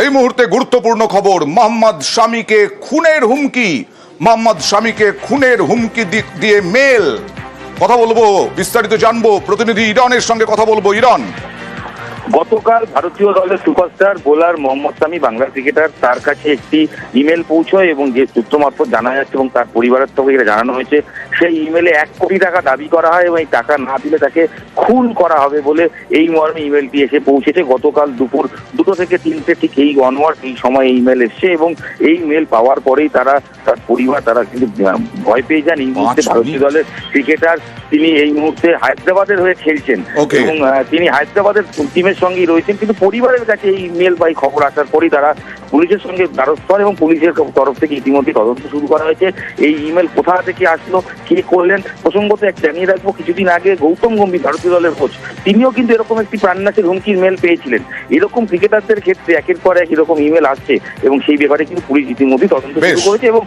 এই মুহূর্তে গুরুত্বপূর্ণ খবর, মোহাম্মদ স্বামীকে খুনের হুমকি। মোহাম্মদ স্বামীকে খুনের হুমকি দিক দিয়ে মেল কথা বলব, বিস্তারিত জানব, প্রতিনিধি ইরানের সঙ্গে কথা বলব, ইরন। গতকাল ভারতীয় দলের superstar bowler Mohammad Shami Bangla cricketer তার কাছে একটি ইমেল পৌঁছয় এবং যে সূত্র মারফত জানা যাচ্ছে এবং তার পরিবারের থেকে এটা জানানো হয়েছে সেই ইমেলে এক কোটি টাকা দাবি করা হয় এবং এই টাকা না দিলে তাকে খুন করা হবে বলে এই মর্মে ইমেলটি এসে পৌঁছেছে গতকাল দুপুর দুটো থেকে তিনটে ঠিক এই অনওয়ার্ড এই সময় এই ইমেল এসছে এবং এই মেল পাওয়ার পরেই তারা তার পরিবার তারা কিন্তু ভয় পেয়ে যান এই মুহূর্তে আচ্ছা। ভারতীয় দলের ক্রিকেটার তিনি এই মুহূর্তে হায়দ্রাবাদের হয়ে খেলছেন এবং তিনি হায়দ্রাবাদের টিমের সঙ্গেই রয়েছেন কিন্তু পরিবারের কাছে এই মেল বা এই খবর আসার পরেই তারা পুলিশের সঙ্গে দ্বারস্থ এবং পুলিশের তরফ থেকে ইতিমধ্যে তদন্ত শুরু করা হয়েছে। এই ইমেল কোথা থেকে আসলো কে করলেন প্রসঙ্গত এক জানিয়ে রাখব কিছুদিন আগে গৌতম গম্ভীর ভারতীয় দলের কোচ তিনিও কিন্তু এরকম একটি প্রাণনাশের হুমকির মেল পেয়েছিলেন। এরকম ক্রিকেটারদের ক্ষেত্রে একের পর এক এরকম ইমেল আসছে এবং সেই ব্যাপারে কিন্তু পুলিশ ইতিমধ্যে তদন্ত শুরু করেছে এবং